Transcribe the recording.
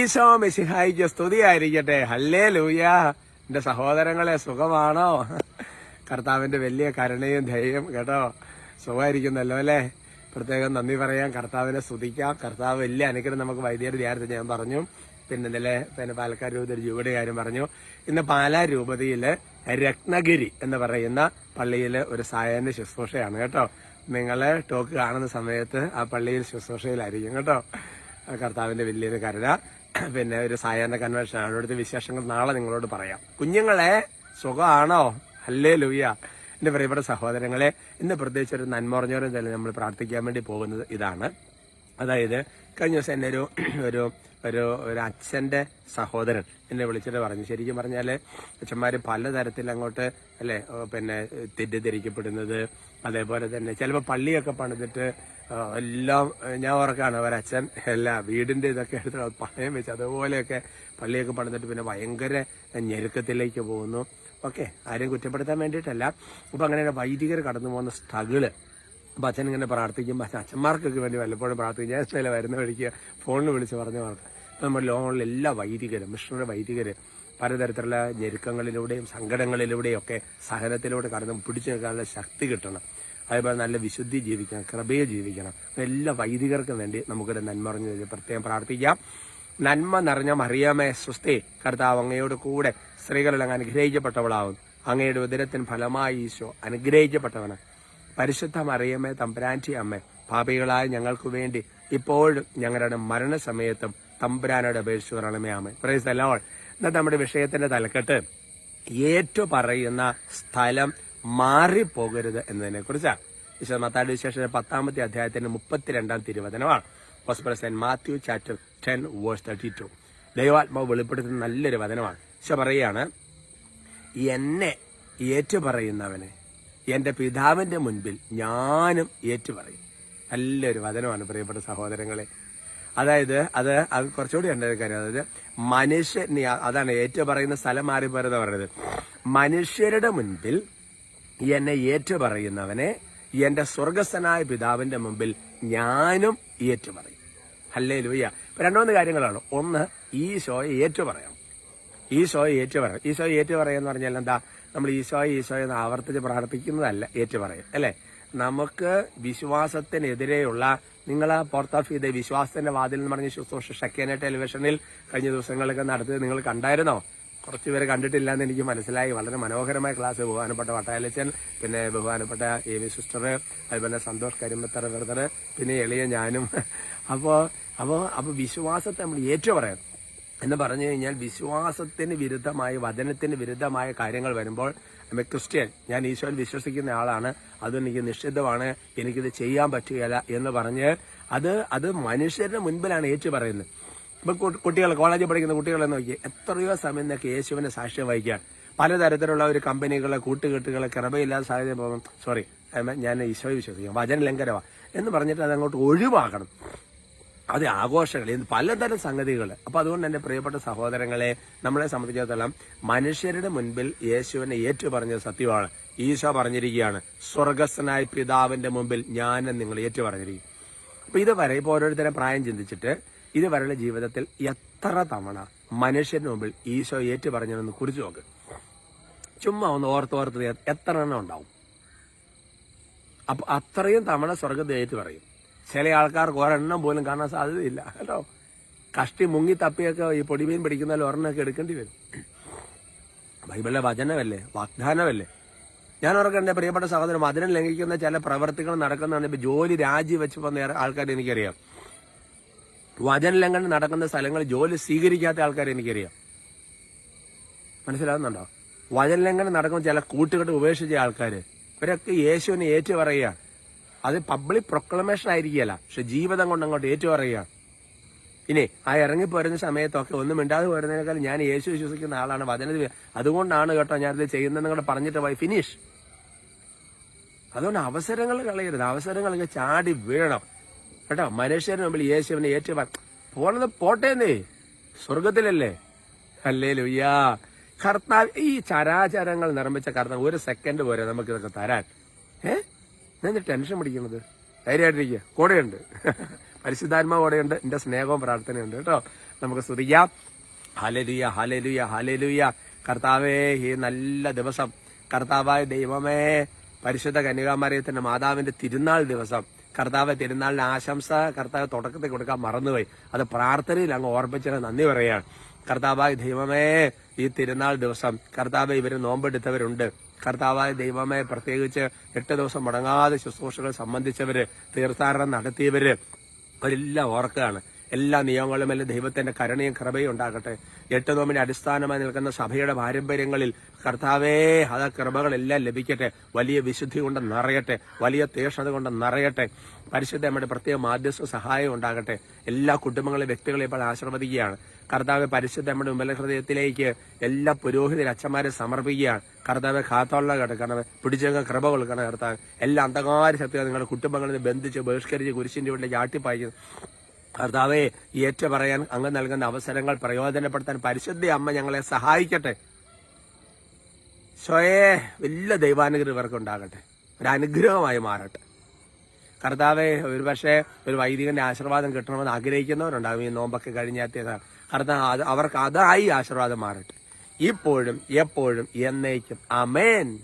ഈശോ മെസ്സിഹായിക്ക് സ്തുതിയായിരിക്കട്ടെ ഹല്ലേ ലൂയ എന്റെ സഹോദരങ്ങളെ സുഖമാണോ? കർത്താവിന്റെ വലിയ കരുണയും ധൈര്യം കേട്ടോ. സുഖമായിരിക്കുന്നല്ലോ അല്ലേ? പ്രത്യേകം നന്ദി പറയാം. കർത്താവിനെ സ്തുതിക്കാം. കർത്താവ് വലിയ അനുഗ്രഹം നമുക്ക് വൈദ്യുതി ധ്യാനത്തിൽ ഞാൻ പറഞ്ഞു. പിന്നെ ഇന്നലെ പിന്നെ പാലക്കാട് രൂപതയിൽ രൂപയുടെ കാര്യം പറഞ്ഞു. ഇന്ന് പാലാ രൂപതയിൽ രത്നഗിരി എന്ന് പറയുന്ന പള്ളിയിൽ ഒരു സായാഹ്ന ശുശ്രൂഷയാണ് കേട്ടോ. നിങ്ങളെ ടോക്ക് കാണുന്ന സമയത്ത് ആ പള്ളിയിൽ ശുശ്രൂഷയിലായിരിക്കും കേട്ടോ. കർത്താവിന്റെ വലിയൊരു കരുണ. പിന്നെ ഒരു സായാഹ്ന കൺവെൻഷൻ. അവിടുത്തെ വിശേഷങ്ങൾ നാളെ നിങ്ങളോട് പറയാം. കുഞ്ഞുങ്ങളെ സുഖമാണോ? അല്ലേ ലൂയ എന്റെ പ്രിയപ്പെട്ട സഹോദരങ്ങളെ ഇന്ന് പ്രത്യേകിച്ച് ഒരു നന്മറഞ്ഞോരം തന്നെ നമ്മൾ പ്രാർത്ഥിക്കാൻ വേണ്ടി പോകുന്നത് ഇതാണ്. അതായത് കഴിഞ്ഞ ദിവസം എന്നെ ഒരു ഒരു ഒരു ഒരു അച്ഛന്റെ സഹോദരൻ എന്നെ വിളിച്ചിട്ട് പറഞ്ഞു. ശരിക്കും പറഞ്ഞാൽ അച്ഛന്മാർ പലതരത്തിൽ അങ്ങോട്ട് അല്ലേ പിന്നെ തെറ്റിദ്ധരിക്കപ്പെടുന്നത് അതേപോലെ തന്നെ ചിലപ്പോൾ പള്ളിയൊക്കെ പണിതിട്ട് എല്ലാം ഞാൻ ഓർക്കാണ് ഒരച്ഛൻ എല്ലാ വീടിന്റെ ഇതൊക്കെ എടുത്ത് പണയം വെച്ച് അതുപോലെയൊക്കെ പള്ളിയൊക്കെ പണിതിട്ട് പിന്നെ ഭയങ്കര ഞെരുക്കത്തിലേക്ക് പോകുന്നു. ഓക്കെ ആരെയും കുറ്റപ്പെടുത്താൻ വേണ്ടിയിട്ടല്ല. അപ്പൊ അങ്ങനെ വൈദികർ കടന്നു പോകുന്ന സ്ട്രഗിൾ. അപ്പൊ അച്ഛൻ ഇങ്ങനെ പ്രാർത്ഥിക്കും അച്ഛന്മാർക്കൊക്കെ വേണ്ടി വല്ലപ്പോഴും പ്രാർത്ഥിക്കും. ഞാൻ ചില വരുന്ന വഴിക്ക് ഫോണിൽ വിളിച്ച് പറഞ്ഞു പറഞ്ഞു ഇപ്പൊ നമ്മുടെ ലോകങ്ങളിലെ എല്ലാ വൈദികരും മിഷണറി വൈദികര് പലതരത്തിലുള്ള ഞെരുക്കങ്ങളിലൂടെയും സങ്കടങ്ങളിലൂടെയും ഒക്കെ സഹനത്തിലൂടെ കടന്ന് പിടിച്ചു നിൽക്കാനുള്ള ശക്തി കിട്ടണം. അതേപോലെ നല്ല വിശുദ്ധി ജീവിക്കണം കൃപയെ ജീവിക്കണം. എല്ലാ വൈദികർക്കും വേണ്ടി നമുക്കൊരു നന്മ അറിഞ്ഞു പ്രത്യേകം പ്രാർത്ഥിക്കാം. നന്മ നിറഞ്ഞ മറിയാമേ സൃഷ്ടി കർത്താവ് അങ്ങയോട് കൂടെ സ്ത്രീകളെല്ലാം അനുഗ്രഹിക്കപ്പെട്ടവളാവും അങ്ങയുടെ ഉദരത്തിന് ഫലമായി ഈശോ അനുഗ്രഹിക്കപ്പെട്ടവനാണ്. പരിശുദ്ധ മറിയമ്മേ തമ്പുരാന്റി അമ്മ പാപികളായ ഞങ്ങൾക്ക് വേണ്ടി ഇപ്പോഴും ഞങ്ങളുടെ മരണസമയത്തും തമ്പുരാനോട് അപേക്ഷിച്ചു പറയണമേ അമ്മ പ്രൈസ് അല്ലോൾ എന്നാൽ നമ്മുടെ വിഷയത്തിന്റെ തലക്കെട്ട് ഏറ്റു പറയുന്ന സ്ഥലം മാറിപ്പോകരുത് എന്നതിനെ കുറിച്ചാണ് വിശുദ്ധ മത്താടി വിശേഷ പത്താമത്തെ അധ്യായത്തിന്റെ മുപ്പത്തിരണ്ടാം തിരുവചനമാണ്. Saint Matthew chapter ten verse thirty two ദൈവാത്മാവ് വെളിപ്പെടുത്തുന്ന നല്ലൊരു വചനമാണ്. പക്ഷെ പറയാണ് എന്നെ ഏറ്റുപറയുന്നവനെ എന്റെ പിതാവിന്റെ മുൻപിൽ ഞാനും ഏറ്റുപറയും. നല്ലൊരു വചനമാണ് പ്രിയപ്പെട്ട സഹോദരങ്ങളെ. അതായത് അത് അത് കുറച്ചുകൂടി ഉണ്ട് ഒരു കാര്യം. അതായത് മനുഷ്യ അതാണ് ഏറ്റുപറയുന്ന സ്ഥലം മാറി പോരുന്ന പറയുന്നത്. മനുഷ്യരുടെ മുൻപിൽ എന്നെ ഏറ്റുപറയുന്നവനെ എന്റെ സ്വർഗസ്ഥനായ പിതാവിന്റെ മുമ്പിൽ ഞാനും ഏറ്റുപറയും. അല്ലേ ലൂയ്യ രണ്ടുമൂന്ന് കാര്യങ്ങളാണ്. ഒന്ന് ഈശോയെ ഏറ്റുപറയണം. ഈശോയെ ഏറ്റുപറയും ഈശോയെ ഏറ്റുപറയുക എന്ന് പറഞ്ഞാൽ എന്താ? നമ്മൾ ഈശോയെ ഈശോയെ എന്ന് ആവർത്തിച്ച് പ്രാർത്ഥിക്കുന്നതല്ല ഏറ്റുപറയും. അല്ലെ? നമുക്ക് വിശ്വാസത്തിനെതിരെയുള്ള നിങ്ങൾ പുറത്ത് ഓഫ് ചെയ്ത വിശ്വാസത്തിന്റെ വാതിൽ എന്ന് പറഞ്ഞ ശുശ്രൂഷ ഷക്കേന ടെലിവിഷനിൽ കഴിഞ്ഞ ദിവസങ്ങളൊക്കെ നടത്തിയത് നിങ്ങൾ കണ്ടായിരുന്നോ? കുറച്ച് പേരെ കണ്ടിട്ടില്ല എന്ന് എനിക്ക് മനസ്സിലായി. വളരെ മനോഹരമായ ക്ലാസ് ബഹുമാനപ്പെട്ട വട്ടായലച്ചൻ പിന്നെ ബഹുമാനപ്പെട്ട എ വി സിസ്റ്റർ അതുപോലെ സന്തോഷ് കരിമ്പത്തറ ബ്രദർ പിന്നെ എളിയ ഞാനും. അപ്പോൾ അപ്പോൾ അപ്പോൾ വിശ്വാസത്തെ നമ്മൾ ഏറ്റു പറയാം. എന്ന് പറഞ്ഞു കഴിഞ്ഞാൽ വിശ്വാസത്തിന് വിരുദ്ധമായ വചനത്തിന് വിരുദ്ധമായ കാര്യങ്ങൾ വരുമ്പോൾ നമ്മ ക്രിസ്ത്യൻ ഞാൻ ഈശോയിൽ വിശ്വസിക്കുന്ന ആളാണ്. അത് എനിക്ക് നിഷിദ്ധമാണ്. എനിക്കിത് ചെയ്യാൻ പറ്റുകയില്ല എന്ന് പറഞ്ഞ് അത് അത് മനുഷ്യരുടെ മുൻപിലാണ് ഏറ്റു പറയുന്നത്. കുട്ടികൾ കോളേജിൽ പഠിക്കുന്ന കുട്ടികളെ നോക്കി എത്രയോ സമയം നിന്നൊക്കെ യേശുവിനെ സാക്ഷ്യം വഹിക്കാൻ. പലതരത്തിലുള്ള ഒരു കമ്പനികളെ കൂട്ടുകെട്ടുകളെ കൃപയില്ലാത്ത സാഹചര്യം പോകും സോറി ഞാൻ ഈശോയെ വിശ്വസിക്കും വചന ലംഘനവാ എന്ന് പറഞ്ഞിട്ട് അത് അങ്ങോട്ട് ഒഴിവാക്കണം. അത് ആഘോഷങ്ങൾ പലതരം സംഗതികൾ അപ്പൊ അതുകൊണ്ട് എന്റെ പ്രിയപ്പെട്ട സഹോദരങ്ങളെ നമ്മളെ സംബന്ധിച്ചിടത്തോളം മനുഷ്യരുടെ മുൻപിൽ യേശുവിനെ ഏറ്റു പറഞ്ഞത് സത്യമാണ്. ഈശോ പറഞ്ഞിരിക്കുകയാണ് സ്വർഗസ്ഥനായ പിതാവിന്റെ മുമ്പിൽ ഞാൻ നിങ്ങൾ ഏറ്റു പറഞ്ഞിരിക്കും അപ്പൊ ഇതുവരെ ഇപ്പൊ ഓരോരുത്തരും പ്രായം ചിന്തിച്ചിട്ട് ഇതുവരെയുള്ള ജീവിതത്തിൽ എത്ര തവണ മനുഷ്യന് മുമ്പിൽ ഈശോ ഏറ്റു പറഞ്ഞതെന്ന് കുറിച്ച് നോക്ക്. ചുമ്മാ ഒന്ന് ഓർത്തോർത്ത് എ- എത്ര എണ്ണം ഉണ്ടാവും. അപ്പൊ അത്രയും തവണ സ്വർഗത്തെ ഏറ്റു പറയും. ചില ആൾക്കാർക്ക് ഒരെണ്ണം പോലും കാണാൻ സാധ്യതയില്ല. കേട്ടോ? കഷ്ടി മുങ്ങി തപ്പിയൊക്കെ ഈ പൊടിമീൻ പിടിക്കുന്ന ഒരെണ്ണമൊക്കെ എടുക്കേണ്ടി വരും. ബൈബിളിലെ വചനമല്ലേ? വാഗ്ദാനമല്ലേ? ഞാൻ ഓർക്കാൻ എന്റെ പ്രിയപ്പെട്ട സഹോദരൻ മധുരം ലംഘിക്കുന്ന ചില പ്രവർത്തികൾ നടക്കുന്നതാണ് ഇപ്പൊ ജോലി രാജിവെച്ച് വന്ന ആൾക്കാർ എനിക്കറിയാം. വചന ലംഘനം നടക്കുന്ന സ്ഥലങ്ങളിൽ ജോലി സ്വീകരിക്കാത്ത ആൾക്കാരെ എനിക്കറിയാം. മനസ്സിലാവുന്നുണ്ടോ? വചന ലംഘനം നടക്കുന്ന ചില കൂട്ടുകെട്ട് ഉപേക്ഷിച്ച ആൾക്കാർ ഇവരൊക്കെ യേശുവിനെ ഏറ്റു പറയുക അത് പബ്ലിക് പ്രൊക്ലമേഷൻ ആയിരിക്കുകയല്ല പക്ഷെ ജീവിതം കൊണ്ട് അങ്ങോട്ട് ഏറ്റു പറയുക ഇനി ആ ഇറങ്ങി പോരുന്ന സമയത്തൊക്കെ ഒന്നും മിണ്ടാതെ പോരുന്നതിനേക്കാൾ ഞാൻ യേശു വിശ്വസിക്കുന്ന ആളാണ് വചന അതുകൊണ്ടാണ് കേട്ടോ ഞാനിത് ചെയ്യുന്നതെന്ന് കൂടെ പറഞ്ഞിട്ട് പോയി. ഫിനിഷ് അതുകൊണ്ട് അവസരങ്ങൾ കളയരുത്. അവസരങ്ങളൊക്കെ ചാടി വീഴണം. കേട്ടോ മനുഷ്യന് മുമ്പിൽ യേശുവിനെ ഏറ്റവും പോണത് പോട്ടേന്നേ. സ്വർഗത്തിലല്ലേ അല്ലേ ലുയ്യാ കർത്താവ് ഈ ചരാചരങ്ങൾ നിർമ്മിച്ച കർത്താവ് ഒരു സെക്കൻഡ് പോരെ നമുക്ക് ഇതൊക്കെ തരാൻ. ഏ? ഞാൻ ടെൻഷൻ പിടിക്കുന്നത്. ധൈര്യമായിട്ടിരിക്കുക. കൂടെയുണ്ട്. പരിശുദ്ധാത്മാവ് കൂടെയുണ്ട്. എന്റെ സ്നേഹവും പ്രാർത്ഥനയുണ്ട് കേട്ടോ. നമുക്ക് സ്തുതിക്കാം. ഹലലുയ ഹലലുയ ഹലലുയ കർത്താവേ ഈ നല്ല ദിവസം. കർത്താവായ ദൈവമേ പരിശുദ്ധ കന്യകാമറിയത്തിന്റെ മാതാവിന്റെ തിരുനാൾ ദിവസം. കർത്താവ് തിരുനാളിന് ആശംസ കർത്താവ് തുടക്കത്തിൽ കൊടുക്കാൻ മറന്നുപോയി. അത് പ്രാർത്ഥനയിൽ അങ്ങ് ഓർപ്പിച്ചതിന് നന്ദി പറയുകയാണ്. കർത്താവായ ദൈവമേ ഈ തിരുനാൾ ദിവസം കർത്താവ് ഇവർ നോമ്പെടുത്തവരുണ്ട്. കർത്താവായ ദൈവമേ പ്രത്യേകിച്ച് എട്ട് ദിവസം മുടങ്ങാതെ ശുശ്രൂഷകൾ സംബന്ധിച്ചവര് തീർത്ഥാടനം നടത്തിയവര് അവരെല്ലാം ഓർക്കുകയാണ്. എല്ലാ നിയമങ്ങളും എല്ലാം ദൈവത്തിന്റെ കരുണയും കൃപയും ഉണ്ടാകട്ടെ. എട്ട് നോമിന്റെ അടിസ്ഥാനമായി നിൽക്കുന്ന സഭയുടെ പാരമ്പര്യങ്ങളിൽ കർത്താവേ അത് കൃപകളെല്ലാം ലഭിക്കട്ടെ. വലിയ വിശുദ്ധി കൊണ്ട് നിറയട്ടെ. വലിയ തീക്ഷണത കൊണ്ട് നിറയട്ടെ. പരിശുദ്ധ നമ്മുടെ പ്രത്യേക മാധ്യസ്ഥ സഹായം ഉണ്ടാകട്ടെ. എല്ലാ കുടുംബങ്ങളെ വ്യക്തികളെ ഇപ്പോൾ ആശീർവദിക്കുകയാണ്. കർത്താവ് പരിശുദ്ധ നമ്മുടെ ഉമ്മല ഹൃദയത്തിലേക്ക് എല്ലാ പുരോഹിത അച്ഛന്മാരെ സമർപ്പിക്കുകയാണ്. കർത്താവ് കാത്തോളം കിടക്കണം പിടിച്ചങ്ങ് കൃപ കൊടുക്കണം കർത്താവ്. എല്ലാ അന്ധകാര ശക്തികൾ നിങ്ങളുടെ കുടുംബങ്ങളിൽ ബന്ധിച്ച് ബഹിഷ്കരിച്ച് കുരിശിന്റെ ഉള്ളിൽ ആട്ടിപ്പായിക്കുന്നു. കർത്താവെ ഈ ഏറ്റ പറയാൻ അങ്ങ് നൽകുന്ന അവസരങ്ങൾ പ്രയോജനപ്പെടുത്താൻ പരിശുദ്ധ അമ്മ ഞങ്ങളെ സഹായിക്കട്ടെ. സ്വയേ വലിയ ദൈവാനുഗ്രഹം ഇവർക്ക് ഉണ്ടാകട്ടെ ഒരു അനുഗ്രഹമായി മാറട്ടെ. കർത്താവെ ഒരു പക്ഷേ ഒരു വൈദികന്റെ ആശീർവാദം കിട്ടണമെന്ന് ആഗ്രഹിക്കുന്നവരുണ്ടാകും. ഈ നോമ്പൊക്കെ കഴിഞ്ഞാൽ കർത്താവ് അവർക്ക് അതായി ആശീർവാദം മാറട്ടെ. ഇപ്പോഴും എപ്പോഴും എന്നേക്കും. അമേൻ